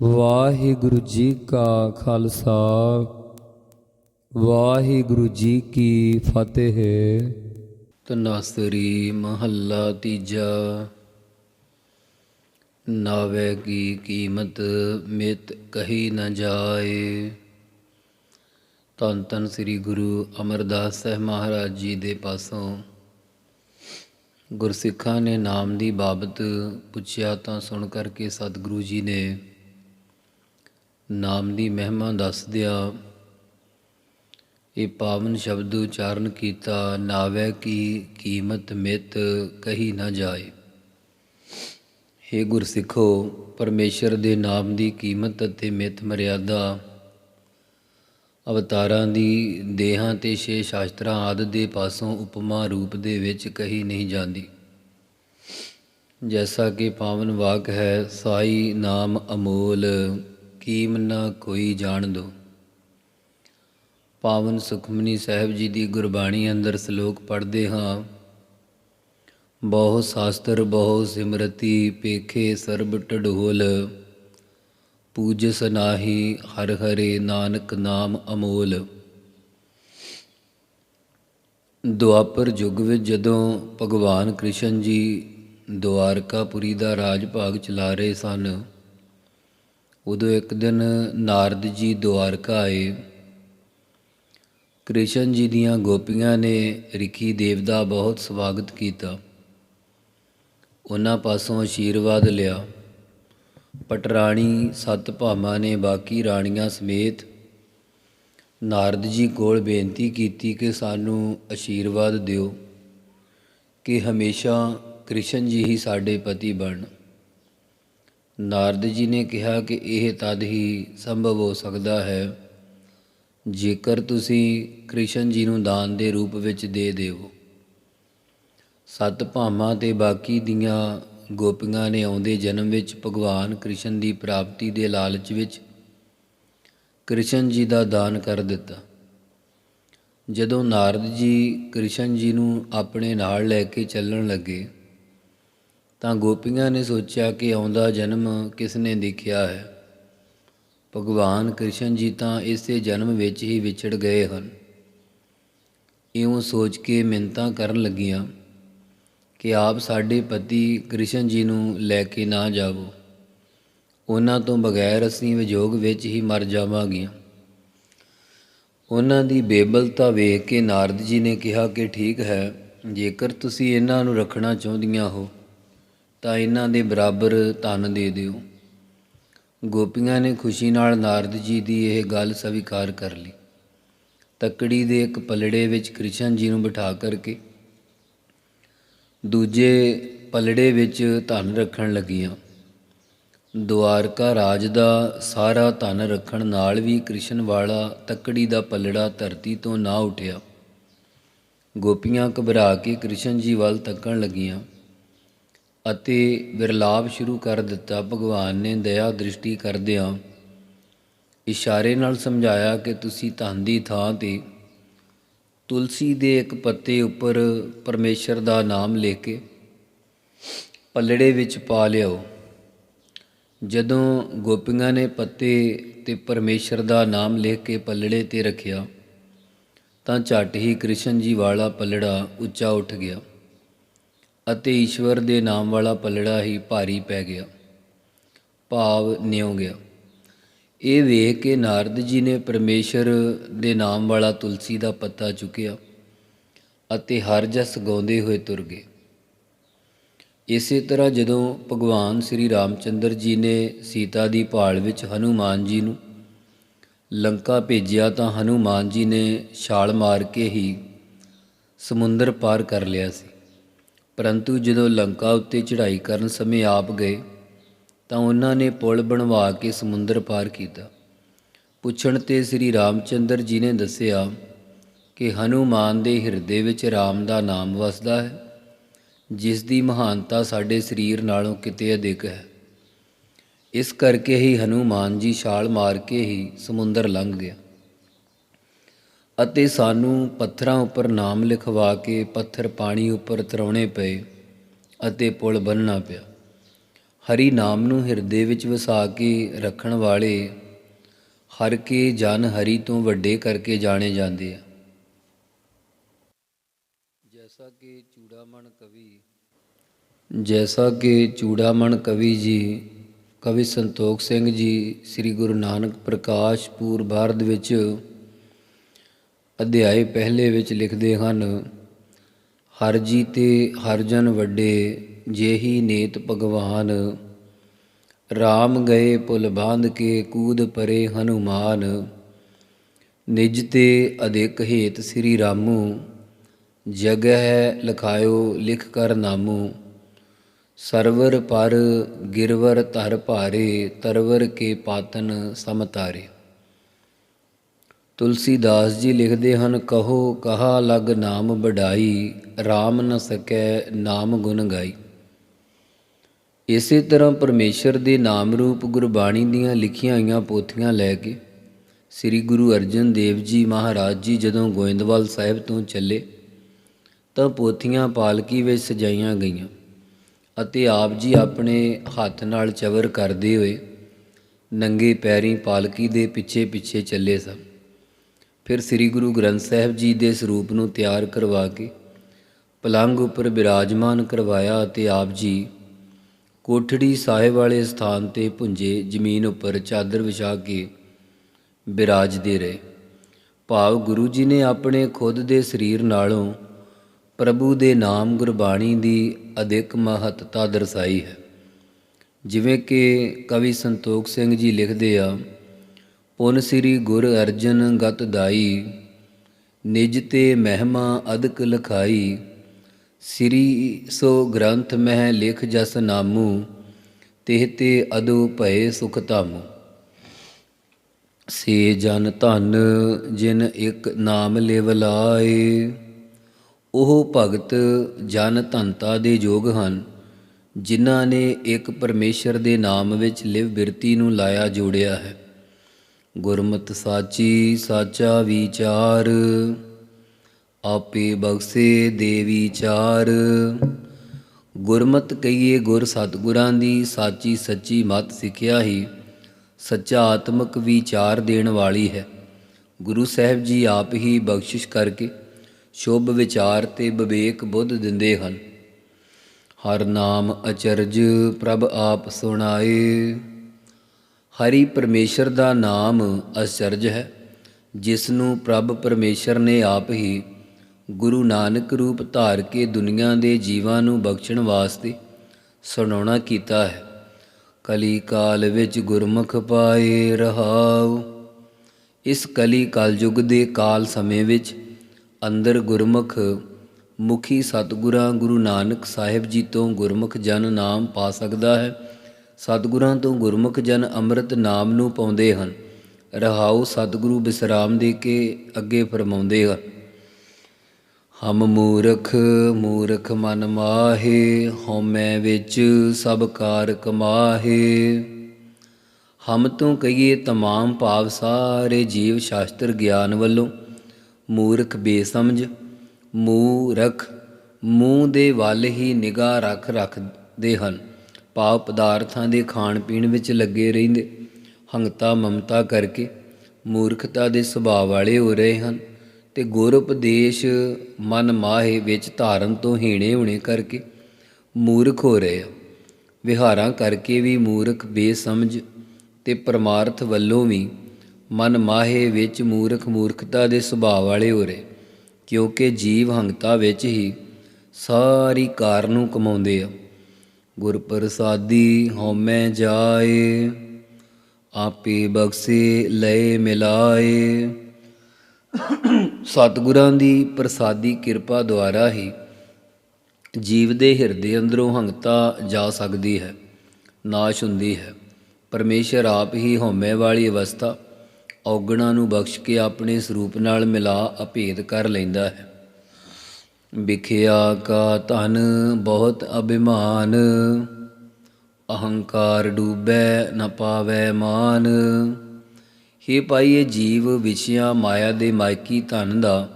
ਵਾਹਿਗੁਰੂ ਜੀ ਕਾ ਖਾਲਸਾ, ਵਾਹਿਗੁਰੂ ਜੀ ਕੀ ਫਤਿਹ। ਤਨਾਸਰੀ ਮਹੱਲਾ ਤੀਜਾ, ਨਾਵੇ ਕੀ ਕੀਮਤ ਮਿਤ ਕਹੀ ਨਾ ਜਾਏ। ਧੰਨ ਧੰਨ ਸ੍ਰੀ ਗੁਰੂ ਅਮਰਦਾਸ ਸਾਹਿਬ ਮਹਾਰਾਜ ਜੀ ਦੇ ਪਾਸੋਂ ਗੁਰਸਿੱਖਾਂ ਨੇ ਨਾਮ ਦੀ ਬਾਬਤ ਪੁੱਛਿਆ ਤਾਂ ਸੁਣ ਕਰਕੇ ਸਤਿਗੁਰੂ ਜੀ ਨੇ ਨਾਮ ਦੀ ਮਹਿਮਾ ਦੱਸਦਿਆਂ ਇਹ ਪਾਵਨ ਸ਼ਬਦ ਉਚਾਰਨ ਕੀਤਾ, ਨਾਵੇ ਕੀ ਕੀਮਤ ਮਿਤ ਕਹੀ ਨਾ ਜਾਏ। हे ਗੁਰਸਿੱਖੋ, ਪਰਮੇਸ਼ਰ ਦੇ ਨਾਮ ਦੀ ਕੀਮਤ ਅਤੇ ਮਿਤ ਮਰਿਆਦਾ, ਅਵਤਾਰਾਂ ਦੀ ਦੇਹਾਂ ਤੇ ਛੇ ਸ਼ਾਸਤਰਾਂ ਆਦਿ ਦੇ ਪਾਸੋਂ ਉਪਮਾ ਰੂਪ ਦੇ ਵਿੱਚ ਕਹੀ ਨਹੀਂ ਜਾਂਦੀ। ਜੈਸਾ ਕਿ ਪਾਵਨ ਵਾਕ ਹੈ, ਸਾਈ ਨਾਮ ਅਮੋਲ ਕੀਮ ਨਾ ਕੋਈ ਜਾਣ ਦੋ। ਪਾਵਨ ਸੁਖਮਨੀ ਸਾਹਿਬ ਜੀ ਦੀ ਗੁਰਬਾਣੀ ਅੰਦਰ ਸ਼ਲੋਕ ਪੜ੍ਹਦੇ ਹਾਂ। ਬਹੁ ਸ਼ਾਸਤਰ, ਬਹੁ ਸਿਮਰਤੀ, ਪੇਖੇ ਸਰਬ ਟਢੋਲ ਪੂਜ ਸਨਾਹੀ ਹਰ ਹਰੇ ਨਾਨਕ ਨਾਮ ਅਮੋਲ। ਦੁਆਪਰ ਯੁੱਗ ਵਿੱਚ ਜਦੋਂ ਭਗਵਾਨ ਕ੍ਰਿਸ਼ਨ ਜੀ ਦੁਆਰਕਾਪੁਰੀ ਦਾ ਰਾਜ ਭਾਗ ਚਲਾ ਰਹੇ ਸਨ ਉਦੋਂ ਇੱਕ ਦਿਨ ਨਾਰਦ ਜੀ ਦੁਆਰਕਾ ਆਏ। ਕ੍ਰਿਸ਼ਨ ਜੀ ਦੀਆਂ ਗੋਪੀਆਂ ਨੇ ਰਿਖੀ ਦੇਵ ਦਾ ਬਹੁਤ ਸਵਾਗਤ ਕੀਤਾ। ਉਹਨਾਂ ਪਾਸੋਂ ਆਸ਼ੀਰਵਾਦ ਲਿਆ। ਪਟਰਾਣੀ ਸੱਤ ਭਾਮਾਂ ਨੇ ਬਾਕੀ ਰਾਣੀਆਂ ਸਮੇਤ ਨਾਰਦ ਜੀ ਕੋਲ ਬੇਨਤੀ ਕੀਤੀ ਕਿ ਸਾਨੂੰ ਆਸ਼ੀਰਵਾਦ ਦਿਓ ਕਿ ਹਮੇਸ਼ਾ ਕ੍ਰਿਸ਼ਨ ਜੀ ਹੀ ਸਾਡੇ ਪਤੀ ਬਣ। ਨਾਰਦ ਜੀ ਨੇ ਕਿਹਾ ਕਿ ਇਹ ਤਦ ਹੀ ਸੰਭਵ ਹੋ ਸਕਦਾ ਹੈ, ਜੇਕਰ ਤੁਸੀਂ ਕ੍ਰਿਸ਼ਨ ਜੀ ਨੂੰ ਦਾਨ ਦੇ ਰੂਪ ਵਿੱਚ ਦੇ ਦੇਵੋ। ਸੱਤ ਭਾਮਾਂ ਤੇ ਬਾਕੀ ਦੀਆਂ ਗੋਪੀਆਂ ਨੇ ਆਉਂਦੇ ਜਨਮ ਵਿੱਚ ਭਗਵਾਨ ਕ੍ਰਿਸ਼ਨ ਦੀ ਪ੍ਰਾਪਤੀ ਦੇ ਲਾਲਚ ਵਿੱਚ ਕ੍ਰਿਸ਼ਨ ਜੀ ਦਾ ਦਾਨ ਕਰ ਦਿੱਤਾ। ਜਦੋਂ ਨਾਰਦ ਜੀ ਕ੍ਰਿਸ਼ਨ ਜੀ ਨੂੰ ਆਪਣੇ ਨਾਲ ਲੈ ਕੇ ਚੱਲਣ ਲੱਗੇ ਤਾਂ ਗੋਪੀਆਂ ਨੇ ਸੋਚਿਆ ਕਿ ਆਉਂਦਾ ਜਨਮ ਕਿਸ ਨੇ ਦੇਖਿਆ ਹੈ। ਭਗਵਾਨ ਕ੍ਰਿਸ਼ਨ ਜੀ ਤਾਂ ਇਸੇ ਜਨਮ ਵਿੱਚ ਹੀ ਵਿਛੜ ਗਏ ਹਨ। ਇਉਂ ਸੋਚ ਕੇ ਮਿੰਤਾਂ ਕਰਨ ਲੱਗੀਆਂ ਕਿ ਆਪ ਸਾਡੇ ਪਤੀ ਕ੍ਰਿਸ਼ਨ ਜੀ ਨੂੰ ਲੈ ਕੇ ਨਾ ਜਾਵੋ। ਉਹਨਾਂ ਤੋਂ ਬਗੈਰ ਅਸੀਂ ਵਿਜੋਗ ਵਿੱਚ ਹੀ ਮਰ ਜਾਵਾਂਗੀਆਂ। ਉਹਨਾਂ ਦੀ ਬੇਬਲਤਾ ਵੇਖ ਕੇ ਨਾਰਦ ਜੀ ਨੇ ਕਿਹਾ ਕਿ ਠੀਕ ਹੈ, ਜੇਕਰ ਤੁਸੀਂ ਇਹਨਾਂ ਨੂੰ ਰੱਖਣਾ ਚਾਹੁੰਦੀਆਂ ਹੋ ਤਾਂ ਇਹਨਾਂ ਦੇ ਬਰਾਬਰ ਧਨ ਦੇ ਦਿਓ। ਗੋਪੀਆਂ ਨੇ ਖੁਸ਼ੀ ਨਾਲ ਨਾਰਦ ਜੀ ਦੀ ਇਹ ਗੱਲ ਸਵੀਕਾਰ ਕਰ ਲਈ। ਤੱਕੜੀ ਦੇ ਇੱਕ ਪਲੜੇ ਵਿੱਚ ਕ੍ਰਿਸ਼ਨ ਜੀ ਨੂੰ ਬਿਠਾ ਕਰਕੇ ਦੂਜੇ ਪਲੜੇ ਵਿੱਚ ਧਨ ਰੱਖਣ ਲੱਗੀਆਂ। ਦੁਆਰਕਾ ਰਾਜ ਦਾ ਸਾਰਾ ਧਨ ਰੱਖਣ ਨਾਲ ਵੀ ਕ੍ਰਿਸ਼ਨ ਵਾਲਾ ਤੱਕੜੀ ਦਾ ਪਲੜਾ ਧਰਤੀ ਤੋਂ ਨਾ ਉਠਿਆ। ਗੋਪੀਆਂ ਘਬਰਾ ਕੇ ਕ੍ਰਿਸ਼ਨ ਜੀ ਵੱਲ ਤੱਕਣ ਲੱਗੀਆਂ। ਅਤੇ ਵਿਰਲਾਪ ਸ਼ੁਰੂ ਕਰ ਦਿੱਤਾ ਭਗਵਾਨ ਨੇ ਦਇਆ ਦ੍ਰਿਸ਼ਟੀ ਕਰਦਿਆਂ ਇਸ਼ਾਰੇ ਨਾਲ ਸਮਝਾਇਆ ਕਿ ਤੁਸੀਂ ਧਨ ਦੀ ਥਾਂ ਤੇ ਤੁਲਸੀ ਦੇ ਇੱਕ ਪੱਤੇ ਉੱਪਰ ਪਰਮੇਸ਼ਰ ਦਾ ਨਾਮ ਲਿਖ ਕੇ ਪੱਲੜੇ ਵਿੱਚ ਪਾ ਲਿਓ ਜਦੋਂ ਗੋਪੀਆਂ ਨੇ ਪੱਤੇ ਤੇ ਪਰਮੇਸ਼ਰ ਦਾ ਨਾਮ ਲਿਖ ਕੇ ਪੱਲੜੇ ਤੇ ਰੱਖਿਆ, ਤਾਂ ਝੱਟ ਹੀ ਕ੍ਰਿਸ਼ਨ ਜੀ ਵਾਲਾ ਪੱਲੜਾ ਉੱਚਾ ਉੱਠ ਗਿਆ। ਅਤੇ ਈਸ਼ਵਰ ਦੇ ਨਾਮ ਵਾਲਾ ਪਲੜਾ ਹੀ ਭਾਰੀ ਪੈ ਗਿਆ। ਭਾਵ ਨਿਉ ਗਿਆ। ਇਹ ਵੇਖ ਕੇ ਨਾਰਦ ਜੀ ਨੇ ਪਰਮੇਸ਼ਰ ਦੇ ਨਾਮ ਵਾਲਾ ਤੁਲਸੀ ਦਾ ਪੱਤਾ ਚੁੱਕਿਆ ਅਤੇ ਹਰ ਜਸ ਗਾਉਂਦੇ ਹੋਏ ਤੁਰ ਗਏ। ਇਸੇ ਤਰ੍ਹਾਂ ਜਦੋਂ ਭਗਵਾਨ ਸ੍ਰੀ ਰਾਮਚੰਦਰ ਜੀ ਨੇ ਸੀਤਾ ਦੀ ਭਾਲ ਵਿੱਚ ਹਨੂਮਾਨ ਜੀ ਨੂੰ ਲੰਕਾ ਭੇਜਿਆ ਤਾਂ ਹਨੂਮਾਨ ਜੀ ਨੇ ਛਾਲ ਮਾਰ ਕੇ ਹੀ ਸਮੁੰਦਰ ਪਾਰ ਕਰ ਲਿਆ ਸੀ। ਪਰੰਤੂ ਜਦੋਂ ਲੰਕਾ ਉੱਤੇ ਚੜ੍ਹਾਈ ਕਰਨ ਸਮੇਂ ਆਪ ਗਏ, ਤਾਂ ਉਹਨਾਂ ਨੇ ਪੁਲ ਬਣਵਾ ਕੇ ਸਮੁੰਦਰ ਪਾਰ ਕੀਤਾ। ਪੁੱਛਣ ਤੇ ਸ੍ਰੀ ਰਾਮਚੰਦਰ ਜੀ ਨੇ ਦੱਸਿਆ ਕਿ ਹਨੂਮਾਨ ਦੇ ਹਿਰਦੇ ਵਿੱਚ ਰਾਮ ਦਾ ਨਾਮ ਵਸਦਾ ਹੈ, ਜਿਸ ਦੀ ਮਹਾਨਤਾ ਸਾਡੇ ਸਰੀਰ ਨਾਲੋਂ ਕਿਤੇ ਅਧਿਕ ਹੈ। ਇਸ ਕਰਕੇ ਹੀ ਹਨੂਮਾਨ ਜੀ ਛਾਲ ਮਾਰ ਕੇ ਹੀ ਸਮੁੰਦਰ ਲੰਘ ਗਿਆ। ਅਤੇ ਸਾਨੂੰ ਪੱਥਰਾਂ ਉੱਪਰ ਨਾਮ ਲਿਖਵਾ ਕੇ ਪੱਥਰ ਪਾਣੀ ਉੱਪਰ ਤਰਾਉਣੇ ਪਏ ਅਤੇ ਪੁਲ ਬੰਨਣਾ ਪਿਆ। ਹਰੀ ਨਾਮ ਨੂੰ ਹਿਰਦੇ ਵਿੱਚ ਵਸਾ ਕੇ ਰੱਖਣ ਵਾਲੇ ਹਰ ਕੇ ਜਨ ਹਰੀ ਤੋਂ ਵੱਡੇ ਕਰਕੇ ਜਾਣੇ ਜਾਂਦੇ ਆ। ਜੈਸਾ ਕਿ ਚੂੜਾਮਣ ਕਵੀ ਜੈਸਾ ਕਿ ਚੂੜਾਮਣ ਕਵੀ ਜੀ, ਕਵੀ ਸੰਤੋਖ ਸਿੰਘ ਜੀ, ਸ੍ਰੀ ਗੁਰੂ ਨਾਨਕ ਪ੍ਰਕਾਸ਼ ਪੂਰ ਭਾਰਤ ਵਿੱਚ ਅਧਿਆਏ ਪਹਿਲੇ ਵਿੱਚ ਲਿਖਦੇ ਹਨ, ਹਰ ਜੀ ਤੇ ਹਰ ਜਨ ਵੱਡੇ, ਜੇਹੀ ਨੇਤ ਭਗਵਾਨ। RAM ਗਏ ਪੁਲ ਬਾਂਧ ਕੇ ਕੂਦ ਪਰੇ ਹਨੂਮਾਨ। ਨਿਜ ਤੇ ਅਧਿਕ ਹੇਤ ਸ੍ਰੀ ਰਾਮੂ, ਜਗਹਿ ਲਖਾਇਓ ਲਿਖ ਕਰ ਨਾਮੂ। ਸਰਵਰ ਪਰ ਗਿਰਵਰ ਧਰ ਭਾਰੇ, ਤਰਵਰ ਕੇ ਪਾਤਨ ਸਮਤਾਰੇ। ਤੁਲਸੀਦਾਸ ਜੀ ਲਿਖਦੇ ਹਨ, ਕਹੋ ਕਹਾ ਲਗ ਨਾਮ ਬਡਾਈ RAM ਨ ਸਕੈ ਨਾਮ ਗੁਣ ਗਾਈ। ਇਸੇ ਤਰ੍ਹਾਂ ਪਰਮੇਸ਼ਰ ਦੇ ਨਾਮ ਰੂਪ ਗੁਰਬਾਣੀ ਦੀਆਂ ਲਿਖੀਆਂ ਹੋਈਆਂ ਪੋਥੀਆਂ ਲੈ ਕੇ ਸ੍ਰੀ ਗੁਰੂ ਅਰਜਨ ਦੇਵ ਜੀ ਮਹਾਰਾਜ ਜੀ ਜਦੋਂ ਗੋਇੰਦਵਾਲ ਸਾਹਿਬ ਤੋਂ ਚੱਲੇ, ਤਾਂ ਪੋਥੀਆਂ ਪਾਲਕੀ ਵਿੱਚ ਸਜਾਈਆਂ ਗਈਆਂ ਅਤੇ ਆਪ ਜੀ ਆਪਣੇ ਹੱਥ ਨਾਲ ਚਵਰ ਕਰਦੇ ਹੋਏ ਨੰਗੇ ਪੈਰੀਂ ਪਾਲਕੀ ਦੇ ਪਿੱਛੇ ਪਿੱਛੇ ਚੱਲੇ ਸਨ। ਫਿਰ ਸ੍ਰੀ ਗੁਰੂ ਗ੍ਰੰਥ ਸਾਹਿਬ ਜੀ ਦੇ ਸਰੂਪ ਨੂੰ ਤਿਆਰ ਕਰਵਾ ਕੇ ਪਲੰਗ ਉੱਪਰ ਬਿਰਾਜਮਾਨ ਕਰਵਾਇਆ ਅਤੇ ਆਪ ਜੀ ਕੋਠੜੀ ਸਾਹਿਬ ਵਾਲੇ ਸਥਾਨ ਤੇ ਪੁੰਜੇ ਜ਼ਮੀਨ ਉੱਪਰ ਚਾਦਰ ਵਿਛਾ ਕੇ ਬਿਰਾਜਦੇ ਰਹੇ। ਭਾਵ ਗੁਰੂ ਜੀ ਨੇ ਆਪਣੇ ਖੁਦ ਦੇ ਸਰੀਰ ਨਾਲੋਂ ਪ੍ਰਭੂ ਦੇ ਨਾਮ ਗੁਰਬਾਣੀ ਦੀ ਅਧਿਕ ਮਹੱਤਤਾ ਦਰਸਾਈ ਹੈ। ਜਿਵੇਂ ਕਿ ਕਵੀ ਸੰਤੋਖ ਸਿੰਘ ਜੀ ਲਿਖਦੇ ਆ ਪੁਨ ਸ੍ਰੀ ਗੁਰ ਅਰਜਨ ਗਤ ਦਾਈ, ਨਿਜ ਤੇ ਮਹਿਮਾ ਅਦਕ ਲਖਾਈ, ਸ੍ਰੀ ਸੋ ਗ੍ਰੰਥ ਮਹਿ ਲਿਖ ਜਸ ਨਾਮੂ, ਤਿਹ ਤੇ ਅਦੋ ਭਏ ਸੁਖ ਧਾਮੂ। ਸੇ ਜਨ ਧਨ ਜਿਨ ਇੱਕ ਨਾਮ ਲਿਵ ਲਾਏ, ਉਹ ਭਗਤ ਜਨ ਧੰਤਾ ਦੇ ਯੋਗ ਹਨ, ਜਿਨ੍ਹਾਂ ਨੇ ਇੱਕ ਪਰਮੇਸ਼ਰ ਦੇ ਨਾਮ ਵਿੱਚ ਲਿਵ ਬਿਰਤੀ ਨੂੰ ਲਾਇਆ ਜੋੜਿਆ ਹੈ। ਗੁਰਮਤਿ ਸਾਚੀ, ਸਾਚਾ ਵਿਚਾਰ, ਆਪੇ ਬਖਸ਼ੇ ਦੇ ਵਿਚਾਰ ਗੁਰਮਤਿ ਕਹੀਏ ਗੁਰ ਸਤਿਗੁਰਾਂ ਦੀ, ਸਾਚੀ ਸੱਚੀ ਮਤ ਸਿੱਖਿਆ ਹੀ ਸੱਚਾ ਆਤਮਿਕ ਵਿਚਾਰ ਦੇਣ ਵਾਲੀ ਹੈ। ਗੁਰੂ ਸਾਹਿਬ ਜੀ ਆਪ ਹੀ ਬਖਸ਼ਿਸ਼ ਕਰਕੇ ਸ਼ੁਭ ਵਿਚਾਰ ਤੇ ਵਿਵੇਕ ਬੁੱਧ ਦਿੰਦੇ ਹਨ। ਹਰ ਨਾਮ ਅਚਰਜ ਪ੍ਰਭ ਆਪ ਸੁਣਾਏ। ਹਰੀ ਪਰਮੇਸ਼ਰ ਦਾ ਨਾਮ ਅਚਰਜ ਹੈ ਜਿਸ ਨੂੰ ਪ੍ਰਭ ਪਰਮੇਸ਼ਰ ਨੇ ਆਪ ਹੀ ਗੁਰੂ ਨਾਨਕ ਰੂਪ ਧਾਰ ਕੇ ਦੁਨੀਆ ਦੇ ਜੀਵਾਂ ਨੂੰ ਬਖਸ਼ਣ ਵਾਸਤੇ ਸੁਣਾਉਣਾ ਕੀਤਾ ਹੈ। ਕਲੀ ਕਾਲ ਵਿੱਚ ਗੁਰਮੁਖ ਪਾਏ ਰਹਾਉ। ਇਸ ਕਲੀ ਕਲਯੁਗ ਦੇ ਕਾਲ ਸਮੇਂ ਵਿੱਚ ਅੰਦਰ ਗੁਰਮੁਖ ਮੁਖੀ ਸਤਿਗੁਰਾਂ ਗੁਰੂ ਨਾਨਕ ਸਾਹਿਬ ਜੀ ਤੋਂ ਗੁਰਮੁਖ ਜਨ ਨਾਮ ਪਾ ਸਕਦਾ ਹੈ। ਸਤਿਗੁਰਾਂ ਤੋਂ ਗੁਰਮੁਖ ਜਨ ਅੰਮ੍ਰਿਤ ਨਾਮ ਨੂੰ ਪਾਉਂਦੇ ਹਨ। ਰਹਾਉ ਸਤਿਗੁਰੂ ਬਿਸਰਾਮ ਦੇ ਕੇ ਅੱਗੇ ਫਰਮਾਉਂਦੇ ਹਨ। ਹਮ ਮੂਰਖ ਮੂਰਖ ਮਨ ਮਾਹੇ ਹਉਮੈ ਵਿੱਚ ਸਭ ਕਾਰ ਕਮਾਹੇ। ਹਮ ਤੋਂ ਕਹੀਏ ਤਮਾਮ ਭਾਵ ਸਾਰੇ ਜੀਵ ਸ਼ਾਸਤਰ ਗਿਆਨ ਵੱਲੋਂ। ਮੂਰਖ ਬੇਸਮਝ, ਮੂਰਖ, ਮੂੰਹ ਦੇ ਵੱਲ ਹੀ ਨਿਗਾਹ ਰੱਖ ਰੱਖਦੇ ਹਨ। ਭਾਵ ਪਦਾਰਥਾਂ ਦੇ ਖਾਣ ਪੀਣ ਵਿੱਚ ਲੱਗੇ ਰਹਿੰਦੇ। ਹੰਗਤਾ ਮਮਤਾ ਕਰਕੇ ਮੂਰਖਤਾ ਦੇ ਸੁਭਾਅ ਵਾਲੇ ਹੋ ਰਹੇ ਹਨ ਤੇ ਗੁਰ ਉਪਦੇਸ਼ ਮਨ ਮਾਹੇ ਵਿੱਚ ਧਾਰਨ ਤੋਂ ਹੀਣੇ ਹੋਣੇ ਕਰਕੇ ਮੂਰਖ ਹੋ ਰਹੇ ਆ। ਵਿਹਾਰਾਂ ਕਰਕੇ ਵੀ ਮੂਰਖ ਬੇਸਮਝ ਤੇ ਪਰਮਾਰਥ ਵੱਲੋਂ ਵੀ ਮਨ ਮਾਹੇ ਵਿੱਚ ਮੂਰਖ ਮੂਰਖਤਾ ਦੇ ਸੁਭਾਅ ਵਾਲੇ ਹੋ ਰਹੇ, ਕਿਉਂਕਿ ਜੀਵ ਹੰਗਤਾ ਵਿੱਚ ਹੀ ਸਾਰੀ ਕਾਰ ਨੂੰ ਕਮਾਉਂਦੇ ਆ। ਗੁਰ ਪ੍ਰਸਾਦੀ ਹਉਮੈ ਜਾਏ, ਆਪੇ ਬਖਸ਼ੇ ਲਏ ਮਿਲਾਏ। ਸਤਿਗੁਰਾਂ ਦੀ ਪ੍ਰਸਾਦੀ ਕਿਰਪਾ ਦੁਆਰਾ ਹੀ ਜੀਵ ਦੇ ਹਿਰਦੇ ਅੰਦਰੋਂ ਹੰਗਤਾ ਜਾ ਸਕਦੀ ਹੈ, ਨਾਸ਼ ਹੁੰਦੀ ਹੈ। ਪਰਮੇਸ਼ਰ ਆਪ ਹੀ ਹਉਮੈ ਵਾਲੀ ਅਵਸਥਾ ਔਗਣਾ ਨੂੰ ਬਖਸ਼ ਕੇ ਆਪਣੇ ਸਰੂਪ ਨਾਲ ਮਿਲਾ ਅਭੇਦ ਕਰ ਲੈਂਦਾ ਹੈ। ਵਿਖਿਆ ਕਾ ਧਨ ਬਹੁਤ ਅਭਿਮਾਨ, ਅਹੰਕਾਰ ਡੂਬੈ ਨ ਪਾਵੈ ਮਾਨ। ਹੇ ਪਾਈਏ ਜੀਵ ਵਿਸ਼ਿਆ ਮਾਇਆ ਦੇ ਮਾਇਕੀ ਧਨ ਦਾ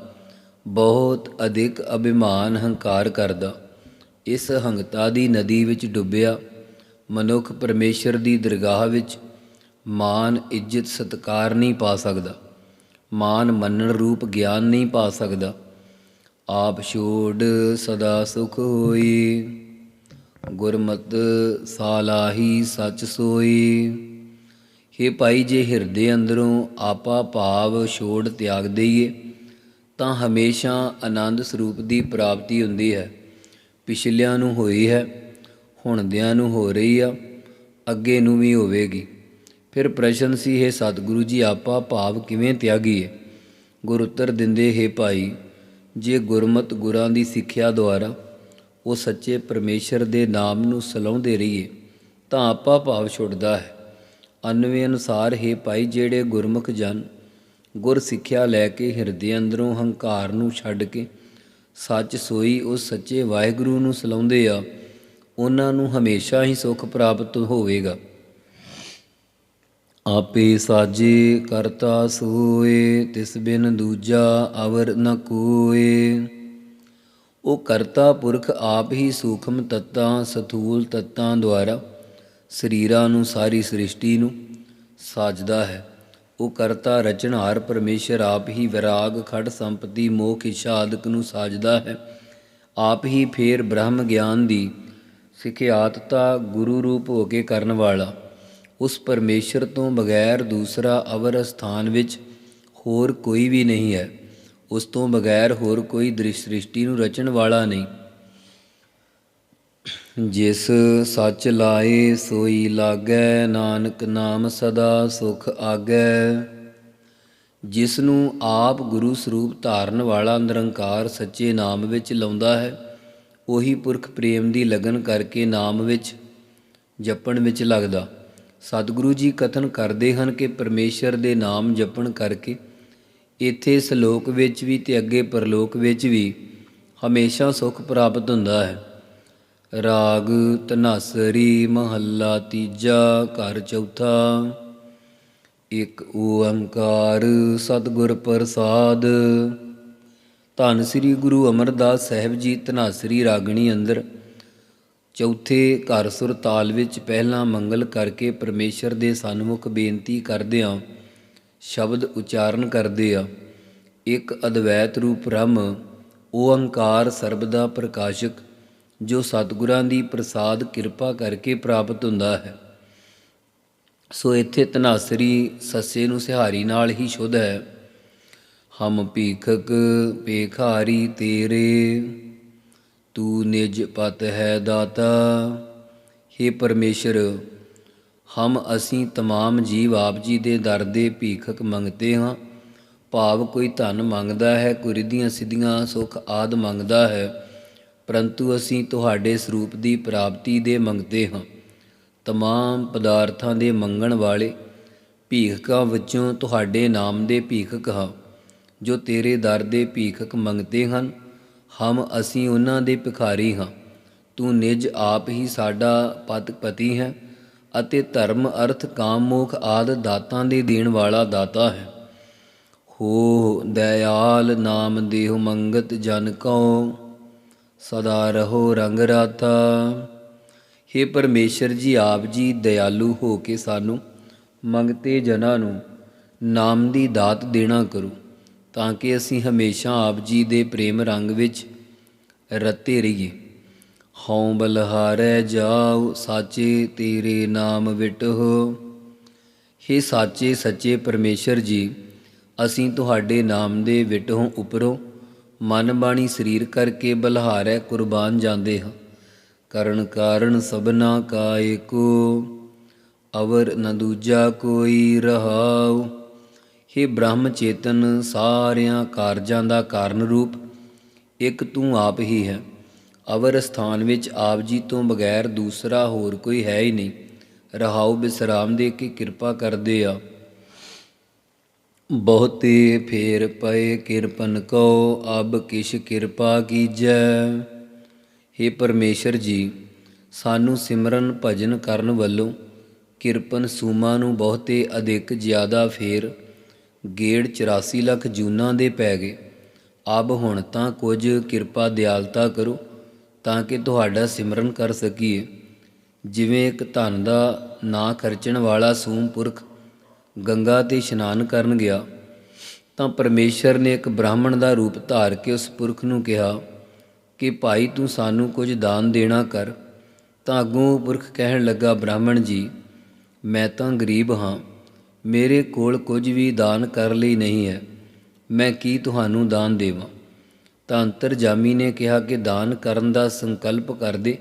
ਬਹੁਤ ਅਧਿਕ ਅਭਿਮਾਨ ਹੰਕਾਰ ਕਰਦਾ। ਇਸ ਹੰਗਤਾ ਦੀ ਨਦੀ ਵਿੱਚ ਡੁੱਬਿਆ ਮਨੁੱਖ ਪਰਮੇਸ਼ਰ ਦੀ ਦਰਗਾਹ ਵਿੱਚ ਮਾਨ, ਇੱਜ਼ਤ, ਸਤਕਾਰ ਨਹੀਂ ਪਾ ਸਕਦਾ। ਮਾਨ ਮੰਨਣ ਰੂਪ ਗਿਆਨ ਨਹੀਂ ਪਾ ਸਕਦਾ। ਆਪ ਛੋੜ ਸਦਾ ਸੁਖ ਹੋਈ। ਗੁਰਮਤ ਸਾਲਾਹੀ ਸੱਚ ਸੋਈ। हे ਭਾਈ, ਜੇ ਹਿਰਦੇ ਅੰਦਰੋਂ ਆਪਾ ਭਾਵ ਛੋੜ ਤਿਆਗ ਦਈਏ, ਤਾਂ ਹਮੇਸ਼ਾ ਆਨੰਦ ਸਰੂਪ ਦੀ ਪ੍ਰਾਪਤੀ ਹੁੰਦੀ ਹੈ। ਪਿਛਲਿਆਂ ਨੂੰ ਹੋਈ ਹੈ, ਹੁਣਦਿਆਂ ਨੂੰ ਹੋ ਰਹੀ ਆ, ਅੱਗੇ ਨੂੰ ਵੀ ਹੋਵੇਗੀ। ਫਿਰ ਪ੍ਰਸ਼ਨ ਸੀ, ਹੈ ਸਤਿਗੁਰੂ ਜੀ, ਆਪਾ ਭਾਵ ਕਿਵੇਂ ਤਿਆਗੀਏ? ਗੁਰ ਉੱਤਰ ਦਿੰਦੇ, ਹੈ ਭਾਈ ਜੇ ਗੁਰਮਤ ਗੁਰਾਂ ਦੀ ਸਿੱਖਿਆ ਦੁਆਰਾ ਉਹ ਸੱਚੇ ਪਰਮੇਸ਼ਰ ਦੇ ਨਾਮ ਨੂੰ ਸਲਾਉਂਦੇ ਰਹੀਏ, ਤਾਂ ਆਪਾ ਭਾਵ ਛੁੱਟਦਾ ਹੈ। ਅਨਵੇਂ ਅਨੁਸਾਰ, ਹੈ ਭਾਈ ਜਿਹੜੇ ਗੁਰਮੁਖ ਜਨ, ਗੁਰ ਸਿੱਖਿਆ ਲੈ ਕੇ ਹਿਰਦੇ ਅੰਦਰੋਂ ਹੰਕਾਰ ਨੂੰ ਛੱਡ ਕੇ ਸੱਚ ਸੋਈ ਉਸ ਸੱਚੇ ਵਾਹਿਗੁਰੂ ਨੂੰ ਸਲਾਉਂਦੇ ਆ, ਉਹਨਾਂ ਨੂੰ ਹਮੇਸ਼ਾ ਹੀ ਸੁਖ ਪ੍ਰਾਪਤ ਹੋਵੇਗਾ। ਆਪੇ ਸਾਜੇ ਕਰਤਾ ਸੋਏ, ਤਿਸ ਬਿਨ ਦੂਜਾ ਅਵਰ ਨ ਕੋਏ। ਉਹ ਕਰਤਾ ਪੁਰਖ ਆਪ ਹੀ ਸੂਖਮ ਤੱਤਾਂ, ਸਥੂਲ ਤੱਤਾਂ ਦੁਆਰਾ ਸਰੀਰਾਂ ਨੂੰ, ਸਾਰੀ ਸ੍ਰਿਸ਼ਟੀ ਨੂੰ ਸਾਜਦਾ ਹੈ। ਉਹ ਕਰਤਾ ਰਚਨਹਾਰ ਪਰਮੇਸ਼ਰ ਆਪ ਹੀ ਵਿਰਾਗ, ਖੜ ਸੰਪਤੀ, ਮੋਖ ਇੱਛਾ ਆਦਿਕ ਨੂੰ ਸਾਜਦਾ ਹੈ। ਆਪ ਹੀ ਫੇਰ ਬ੍ਰਹਮ ਗਿਆਨ ਦੀ ਸਿਖਿਆਤਤਾ ਗੁਰੂ ਰੂਪ ਹੋ ਕੇ ਕਰਨ ਵਾਲਾ। ਉਸ ਪਰਮੇਸ਼ਰ ਤੋਂ ਬਗੈਰ ਦੂਸਰਾ ਅਵਰ ਸਥਾਨ ਵਿੱਚ ਹੋਰ ਕੋਈ ਵੀ ਨਹੀਂ ਹੈ। ਉਸ ਤੋਂ ਬਗੈਰ ਹੋਰ ਕੋਈ ਦ੍ਰਿਸ਼ ਸ੍ਰਿਸ਼ਟੀ ਨੂੰ ਰਚਣ ਵਾਲਾ ਨਹੀਂ। ਜਿਸ ਸੱਚ ਲਾਏ ਸੋਈ ਲਾਗੈ, ਨਾਨਕ ਨਾਮ ਸਦਾ ਸੁਖ ਆਗੈ। ਜਿਸ ਨੂੰ ਆਪ ਗੁਰੂ ਸਰੂਪ ਧਾਰਨ ਵਾਲਾ ਨਿਰੰਕਾਰ ਸੱਚੇ ਨਾਮ ਵਿੱਚ ਲਾਉਂਦਾ ਹੈ, ਉਹੀ ਪੁਰਖ ਪ੍ਰੇਮ ਦੀ ਲਗਨ ਕਰਕੇ ਨਾਮ ਵਿੱਚ ਜਪਣ ਵਿੱਚ ਲੱਗਦਾ। ਸਤਿਗੁਰੂ ਜੀ ਕਥਨ ਕਰਦੇ ਹਨ ਕਿ ਪਰਮੇਸ਼ਰ ਦੇ ਨਾਮ ਜਪਣ ਕਰਕੇ ਇੱਥੇ ਸਲੋਕ ਵਿੱਚ ਵੀ ਤੇ ਅੱਗੇ ਪਰਲੋਕ ਵਿੱਚ ਵੀ ਹਮੇਸ਼ਾ ਸੁਖ ਪ੍ਰਾਪਤ ਹੁੰਦਾ ਹੈ। ਰਾਗ ਤਨਾਸਰੀ ਮਹੱਲਾ ਤੀਜਾ, ਘਰ ਚੌਥਾ। ਇੱਕ ਓੰਕਾਰ ਸਤਿਗੁਰ ਪ੍ਰਸਾਦ। ਧੰਨ ਸ੍ਰੀ ਗੁਰੂ ਅਮਰਦਾਸ ਸਾਹਿਬ ਜੀ ਧਨਾਸਰੀ ਰਾਗਣੀ ਅੰਦਰ ਚੌਥੇ ਘਰ ਸੁਰ ਤਾਲ ਵਿੱਚ ਪਹਿਲਾ ਮੰਗਲ ਕਰਕੇ ਪਰਮੇਸ਼ਰ ਦੇ ਸਨਮੁਖ ਬੇਨਤੀ ਕਰਦਿਆਂ ਸ਼ਬਦ ਉਚਾਰਨ ਕਰਦੇ ਆ। ਇੱਕ ਅਦਵੈਤ ਰੂਪ ਬ੍ਰਹਮ ਓੰਕਾਰ ਸਰਬਦਾ ਪ੍ਰਕਾਸ਼ਕ, ਜੋ ਸਤਿਗੁਰਾਂ ਦੀ ਪ੍ਰਸਾਦ ਕਿਰਪਾ ਕਰਕੇ ਪ੍ਰਾਪਤ ਹੁੰਦਾ ਹੈ। ਸੋ ਇੱਥੇ ਤਨਾਸਰੀ ਸੱਸੇ ਨੂੰ ਸਿਹਾਰੀ ਨਾਲ ਹੀ ਸ਼ੁੱਧ ਹੈ। ਹਮ ਭੀਖਕ ਭੇਖਾਰੀ ਤੇਰੇ। ਤੂੰ ਨਿਜ ਪਤ ਹੈ ਦਾਤਾ हे ਪਰਮੇਸ਼ਰ ਹਮ ਅਸੀਂ तमाम ਜੀਵ ਆਪ ਜੀ ਦੇ ਦਰ ਦੇ ਭੀਖਕ ਮੰਗਤੇ ਹਾਂ ਭਾਵ ਕੋਈ ਧਨ ਮੰਗਦਾ ਹੈ ਕੋਈ ਰਿੱਧੀਆਂ ਸਿੱਧੀਆਂ ਸੁਖ ਆਦ ਮੰਗਦਾ ਹੈ ਪਰੰਤੂ ਅਸੀਂ ਤੁਹਾਡੇ ਸਰੂਪ ਦੀ ਪ੍ਰਾਪਤੀ ਦੇ ਮੰਗਤੇ ਹਾਂ तमाम ਪਦਾਰਥਾਂ ਦੇ ਮੰਗਣ ਵਾਲੇ ਭੀਖਕਾਂ ਵਿੱਚੋਂ ਤੁਹਾਡੇ ਨਾਮ ਦੇ ਭੀਖਕ ਹਾਂ ਜੋ ਤੇਰੇ ਦਰ ਦੇ ਭੀਖਕ ਮੰਗਤੇ ਹਨ ਹਮ ਅਸੀਂ ਉਹਨਾਂ ਦੇ ਭਿਖਾਰੀ ਹਾਂ। ਤੂੰ ਨਿਜ ਆਪ ਹੀ ਸਾਡਾ ਪਤ, ਪਤੀ ਹੈ ਅਤੇ ਧਰਮ, ਅਰਥ, ਕਾਮ, ਮੋਖ ਆਦ ਦਾਤਾਂ ਦੇ ਦੇਣ ਵਾਲਾ ਦਾਤਾ ਹੈ। ਹੋ ਦਇਆਲ ਨਾਮ ਦੇਹੁ ਮੰਗਤ ਜਨ ਕਉ, ਸਦਾ ਰਹੋ ਰੰਗ ਰਾਤਾ। हे ਪਰਮੇਸ਼ਰ ਜੀ, ਆਪ ਜੀ ਦਇਆਲੂ ਹੋ ਕੇ ਸਾਨੂੰ ਮੰਗਤੇ ਜਨਾਂ ਨੂੰ ਨਾਮ ਦੀ ਦਾਤ ਦੇਣਾ ਕਰੋ। ਤਾਂ ਕਿ ਅਸੀਂ ਹਮੇਸ਼ਾ ਆਪ ਜੀ ਦੇ ਪ੍ਰੇਮ ਰੰਗ ਵਿੱਚ ਰਤੇ ਰਹੀਏ। ਹਉ ਬਲਹਾਰੈ ਜਾਉ, ਸਾਚੇ ਤੇਰੇ ਨਾਮ ਵਿਟਹੁ। हे ਸਾਚੇ ਸੱਚੇ ਪਰਮੇਸ਼ਰ ਜੀ, ਅਸੀਂ ਤੁਹਾਡੇ ਨਾਮ ਦੇ ਵਿਟਹੋਂ ਉਪਰੋਂ ਮਨ ਬਾਣੀ ਸਰੀਰ ਕਰਕੇ ਬਲਹਾਰੈ ਕੁਰਬਾਨ ਜਾਂਦੇ ਹਾਂ। ਕਰਨ ਕਾਰਨ ਸਭਨਾ ਕਾ ਏਕੋ ਅਵਰ ਨ ਦੂਜਾ ਕੋਈ ਰਹਾਉ। हे ਬ੍ਰਹਮ ਚੇਤਨ, ਸਾਰਿਆਂ ਕਾਰਜਾਂ ਦਾ ਕਾਰਨ ਰੂਪ, ਇੱਕ ਤੂੰ ਆਪ ਹੀ ਹੈ। ਅਵਰ ਸਥਾਨ ਵਿੱਚ ਆਪ ਜੀ ਤੋਂ ਬਗੈਰ ਦੂਸਰਾ ਹੋਰ ਕੋਈ ਹੈ ਹੀ ਨਹੀਂ। ਰਹਾਉ ਬਿਸਰਾਮ ਦੇ ਕੇ ਕਿਰਪਾ ਕਰਦੇ ਆ। ਬਹੁਤੇ ਫੇਰ ਪਏ ਕਿਰਪਨ ਕੋ ਅਬ ਕਿਛ ਕਿਰਪਾ ਕੀਜੈ। हे ਪਰਮੇਸ਼ਰ ਜੀ, ਸਾਨੂੰ ਸਿਮਰਨ ਭਜਨ ਕਰਨ ਵੱਲੋਂ ਕਿਰਪਨ ਸੂਮਾ ਨੂੰ ਬਹੁਤੇ ਅਧਿਕ ਜ਼ਿਆਦਾ ਫੇਰ ਗੇੜ 84 ਲੱਖ ਜੂਨਾਂ ਦੇ ਪੈ ਗਏ। ਅਬ ਹੁਣ ਤਾਂ ਕੁਝ ਕਿਰਪਾ ਦਿਆਲਤਾ ਕਰੋ ਤਾਂ ਕਿ ਤੁਹਾਡਾ ਸਿਮਰਨ ਕਰ ਸਕੀਏ। ਜਿਵੇਂ ਇੱਕ ਧਨ ਦਾ ਨਾ ਖਰਚਣ ਵਾਲਾ ਸੂਮ ਪੁਰਖ ਗੰਗਾ ਤੇ ਇਸ਼ਨਾਨ ਕਰਨ ਗਿਆ, ਤਾਂ ਪਰਮੇਸ਼ਰ ਨੇ ਇੱਕ ਬ੍ਰਾਹਮਣ ਦਾ ਰੂਪ ਧਾਰ ਕੇ ਉਸ ਪੁਰਖ ਨੂੰ ਕਿਹਾ ਕਿ ਭਾਈ ਤੂੰ ਸਾਨੂੰ ਕੁਝ ਦਾਨ ਦੇਣਾ ਕਰ। ਤਾਂ ਅੱਗੋਂ ਪੁਰਖ ਕਹਿਣ ਲੱਗਾ, ਬ੍ਰਾਹਮਣ ਜੀ, ਮੈਂ ਤਾਂ ਗਰੀਬ ਹਾਂ। ਮੇਰੇ ਕੋਲ ਕੁਝ ਵੀ ਦਾਨ ਕਰ ਲਈ ਨਹੀਂ ਹੈ, ਮੈਂ ਕੀ ਤੁਹਾਨੂੰ ਦਾਨ ਦੇਵਾਂ? ਤਾਂ ਅੰਤਰਜਾਮੀ ਨੇ ਕਿਹਾ ਕਿ ਦਾਨ ਕਰਨ ਦਾ ਸੰਕਲਪ ਕਰ ਦੇ,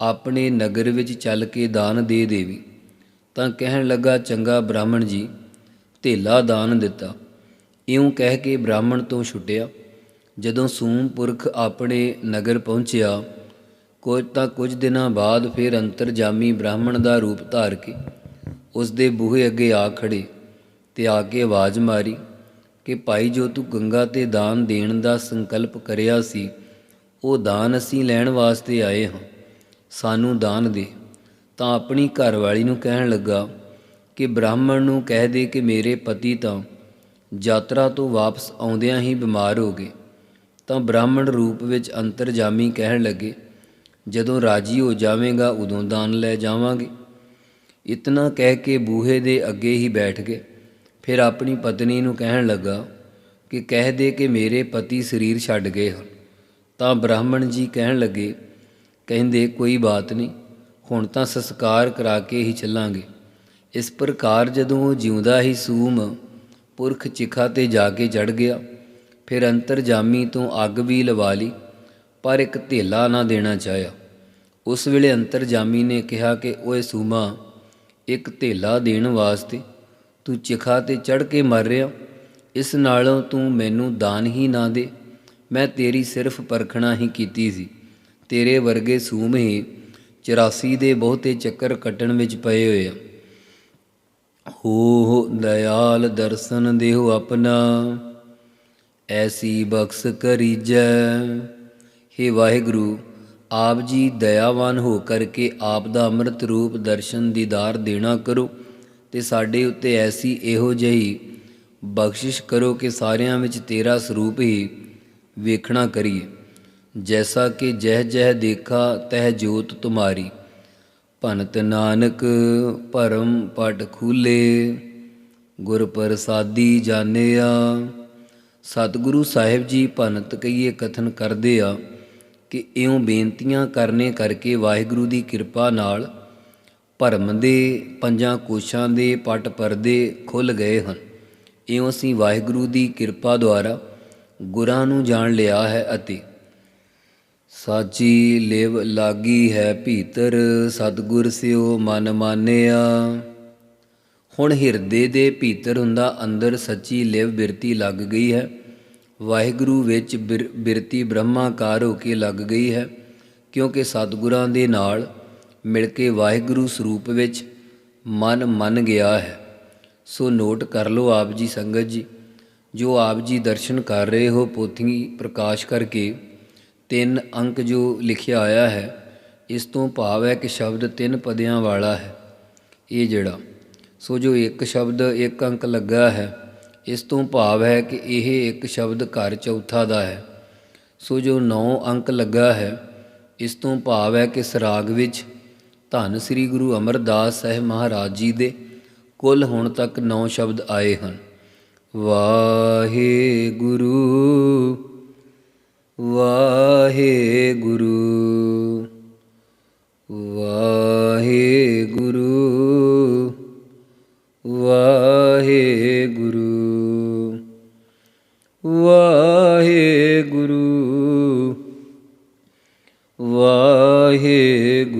ਆਪਣੇ ਨਗਰ ਵਿੱਚ ਚੱਲ ਕੇ ਦਾਨ ਦੇ ਦੇਵੀ। ਤਾਂ ਕਹਿਣ ਲੱਗਾ, ਚੰਗਾ ਬ੍ਰਾਹਮਣ ਜੀ, ਧੇਲਾ ਦਾਨ ਦਿੱਤਾ। ਇਉਂ ਕਹਿ ਕੇ ਬ੍ਰਾਹਮਣ ਤੋਂ ਛੁੱਟਿਆ। ਜਦੋਂ ਸੂਮ ਪੁਰਖ ਆਪਣੇ ਨਗਰ ਪਹੁੰਚਿਆ, ਕੁਝ ਤਾਂ ਕੁਝ ਦਿਨਾਂ ਬਾਅਦ ਫਿਰ ਅੰਤਰਜਾਮੀ ਬ੍ਰਾਹਮਣ ਦਾ ਰੂਪ ਧਾਰ ਕੇ ਉਸ ਦੇ ਬੂਹੇ ਅੱਗੇ ਆ ਖੜੇ ਤੇ ਆ ਕੇ ਆਵਾਜ਼ ਮਾਰੀ ਕਿ ਭਾਈ ਜੋ ਤੂੰ ਗੰਗਾ ਤੇ ਦਾਨ ਦੇਣ ਦਾ ਸੰਕਲਪ ਕਰਿਆ ਸੀ, ਉਹ ਦਾਨ ਅਸੀਂ ਲੈਣ ਵਾਸਤੇ ਆਏ ਹਾਂ। ਸਾਨੂੰ ਦਾਨ ਦੇ। ਤਾਂ ਆਪਣੀ ਘਰਵਾਲੀ ਨੂੰ ਕਹਿਣ ਲੱਗਾ ਕਿ ਬ੍ਰਾਹਮਣ ਨੂੰ ਕਹਿ ਦੇ ਕਿ ਮੇਰੇ ਪਤੀ ਤਾਂ ਯਾਤਰਾ ਤੋਂ ਵਾਪਸ ਆਉਂਦਿਆਂ ਹੀ ਬਿਮਾਰ ਹੋ ਗਏ। ਤਾਂ ਬ੍ਰਾਹਮਣ ਰੂਪ ਵਿੱਚ ਅੰਤਰਜਾਮੀ ਕਹਿਣ ਲੱਗੇ, ਜਦੋਂ ਰਾਜੀ ਹੋ ਜਾਵੇਂਗਾ ਉਦੋਂ ਦਾਨ ਲੈ ਜਾਵਾਂਗੇ। ਇਤਨਾ ਕਹਿ ਕੇ ਬੂਹੇ ਦੇ ਅੱਗੇ ਹੀ ਬੈਠ ਗਏ। ਫਿਰ ਆਪਣੀ ਪਤਨੀ ਨੂੰ ਕਹਿਣ ਲੱਗਾ ਕਿ ਕਹਿ ਦੇ ਕਿ ਮੇਰੇ ਪਤੀ ਸਰੀਰ ਛੱਡ ਗਏ ਹਨ। ਤਾਂ ਬ੍ਰਾਹਮਣ ਜੀ ਕਹਿਣ ਲੱਗੇ, ਕਹਿੰਦੇ, ਕੋਈ ਬਾਤ ਨਹੀਂ, ਹੁਣ ਤਾਂ ਸੰਸਕਾਰ ਕਰਾ ਕੇ ਹੀ ਚੱਲਾਂਗੇ। ਇਸ ਪ੍ਰਕਾਰ ਜਦੋਂ ਉਹ ਜਿਉਂਦਾ ਹੀ ਸੂਮ ਪੁਰਖ ਚਿਖਾ ਤੇ ਜਾ ਕੇ ਚੜ ਗਿਆ, ਫਿਰ ਅੰਤਰਜਾਮੀ ਤੋਂ ਅੱਗ ਵੀ ਲਵਾ ਲਈ, ਪਰ ਇੱਕ ਧੇਲਾ ਨਾ ਦੇਣਾ ਚਾਹਿਆ। ਉਸ ਵੇਲੇ ਅੰਤਰਜਾਮੀ ਨੇ ਕਿਹਾ ਕਿ, ਓਏ ਸੂਮਾ ਇੱਕ ਧੇਲਾ ਦੇਣ ਵਾਸਤੇ ਤੂੰ ਚਿਖਾ ਤੇ ਚੜ ਕੇ ਮਰ ਰਿਹਾ। ਇਸ ਨਾਲੋਂ ਤੂੰ ਮੈਨੂੰ ਦਾਨ ਹੀ ਨਾ ਦੇ। ਮੈਂ ਤੇਰੀ ਸਿਰਫ ਪਰਖਣਾ ਹੀ ਕੀਤੀ ਸੀ। ਤੇਰੇ ਵਰਗੇ ਸੂਮ ਹੀ 84 ਦੇ ਬਹੁਤੇ ਚੱਕਰ ਕੱਟਣ ਵਿੱਚ ਪਏ ਹੋਏ ਆ। ਹੋ ਦਇਆਲ ਦਰਸ਼ਨ ਦੇਹੁ ਆਪਣਾ। ਐਸੀ ਬਖਸ਼ ਕਰੀਜੈ। हे ਵਾਹਿਗੁਰੂ ਆਪ ਜੀ ਦਇਆਵਾਨ ਹੋ ਕਰਕੇ ਆਪ ਦਾ ਅੰਮ੍ਰਿਤ ਰੂਪ ਦਰਸ਼ਨ ਦੀਦਾਰ ਦੇਣਾ ਕਰੋ ਤੇ ਸਾਡੇ ਉੱਤੇ ਐਸੀ ਇਹੋ ਜਿਹੀ ਬਖਸ਼ਿਸ਼ ਕਰੋ ਕਿ ਸਾਰਿਆਂ ਵਿੱਚ ਤੇਰਾ ਸਰੂਪ ਹੀ ਵੇਖਣਾ ਕਰੀਏ। ਜੈਸਾ ਕਿ ਜਹ ਜਹ ਦੇਖਾ ਤਹ ਜੋਤ ਤੁਮਾਰੀ। ਭਨਤ ਨਾਨਕ ਭਰਮ ਪਟ ਖੂਲੇ, ਗੁਰ ਪ੍ਰਸਾਦੀ ਜਾਣਿਆ। ਸਤਿਗੁਰੂ ਸਾਹਿਬ ਜੀ ਭਨਤ ਕਈਏ ਕਥਨ ਕਰਦੇ ਆ। ਕਿ ਇਉਂ ਬੇਨਤੀਆਂ ਕਰਨੇ ਕਰਕੇ ਵਾਹਿਗੁਰੂ ਦੀ ਕਿਰਪਾ ਨਾਲ ਭਰਮ ਦੇ, ਪੰਜਾਂ ਕੋਸ਼ਾਂ ਦੇ, ਪਟ ਪਰਦੇ ਖੁੱਲ ਗਏ ਹਨ। ਇਉਂ ਅਸੀਂ ਵਾਹਿਗੁਰੂ ਦੀ ਕਿਰਪਾ ਦੁਆਰਾ ਗੁਰਾਂ ਨੂੰ ਜਾਣ ਲਿਆ ਹੈ ਅਤੇ ਸਾਚੀ ਲਿਵ ਲਾਗੀ ਹੈ ਭੀਤਰ, ਸਤਗੁਰ ਸਿਓ ਮਨ ਮਾਨਿਆ। ਹੁਣ ਹਿਰਦੇ ਦੇ ਭੀਤਰ ਹੁੰਦਾ ਅੰਦਰ ਸੱਚੀ ਲਿਵ ਬਿਰਤੀ ਲੱਗ ਗਈ ਹੈ। ਵਾਹਿਗੁਰੂ ਵਿੱਚ ਬਿਰ- ਬਿਰਤੀ ਬ੍ਰਹਮਾਕਾਰ ਹੋ ਕੇ ਲੱਗ ਗਈ ਹੈ, ਕਿਉਂਕਿ ਸਤਿਗੁਰਾਂ ਦੇ ਨਾਲ ਮਿਲ ਕੇ ਵਾਹਿਗੁਰੂ ਸਰੂਪ ਵਿੱਚ ਮਨ ਮੰਨ ਗਿਆ ਹੈ। ਸੋ ਨੋਟ ਕਰ ਲਓ ਆਪ ਜੀ ਸੰਗਤ ਜੀ, ਜੋ ਆਪ ਜੀ ਦਰਸ਼ਨ ਕਰ ਰਹੇ ਹੋ ਪੋਥੀ ਪ੍ਰਕਾਸ਼ ਕਰਕੇ, ਤਿੰਨ ਅੰਕ ਜੋ ਲਿਖਿਆ ਆਇਆ ਹੈ, ਇਸ ਤੋਂ ਭਾਵ ਹੈ ਕਿ ਸ਼ਬਦ ਤਿੰਨ ਪਦਿਆਂ ਵਾਲਾ ਹੈ। ਇਹ ਜਿਹੜਾ, ਸੋ ਜੋ ਇੱਕ ਸ਼ਬਦ ਇੱਕ ਅੰਕ ਲੱਗਾ ਹੈ ਇਸ ਤੋਂ ਭਾਵ ਹੈ ਕਿ ਇਹ ਇੱਕ ਸ਼ਬਦ ਘਰ ਚੌਥਾ ਦਾ ਹੈ। ਸੋ ਜੋ 9 ਅੰਕ ਲੱਗਾ ਹੈ, ਇਸ ਤੋਂ ਭਾਵ ਹੈ ਕਿ ਸਰਾਗ ਵਿੱਚ ਧੰਨ ਸ੍ਰੀ ਗੁਰੂ ਅਮਰਦਾਸ ਸਾਹਿਬ ਮਹਾਰਾਜ ਜੀ ਦੇ ਕੁੱਲ ਹੁਣ ਤੱਕ 9 ਸ਼ਬਦ ਆਏ ਹਨ। ਵਾਹਿਗੁਰੂ ਵਾਹਿਗੁਰੂ ਵਾਹਿਗੁਰੂ। ਵਾਹਿਗੁਰੂ ਵਾਹਿਗੁਰੂ।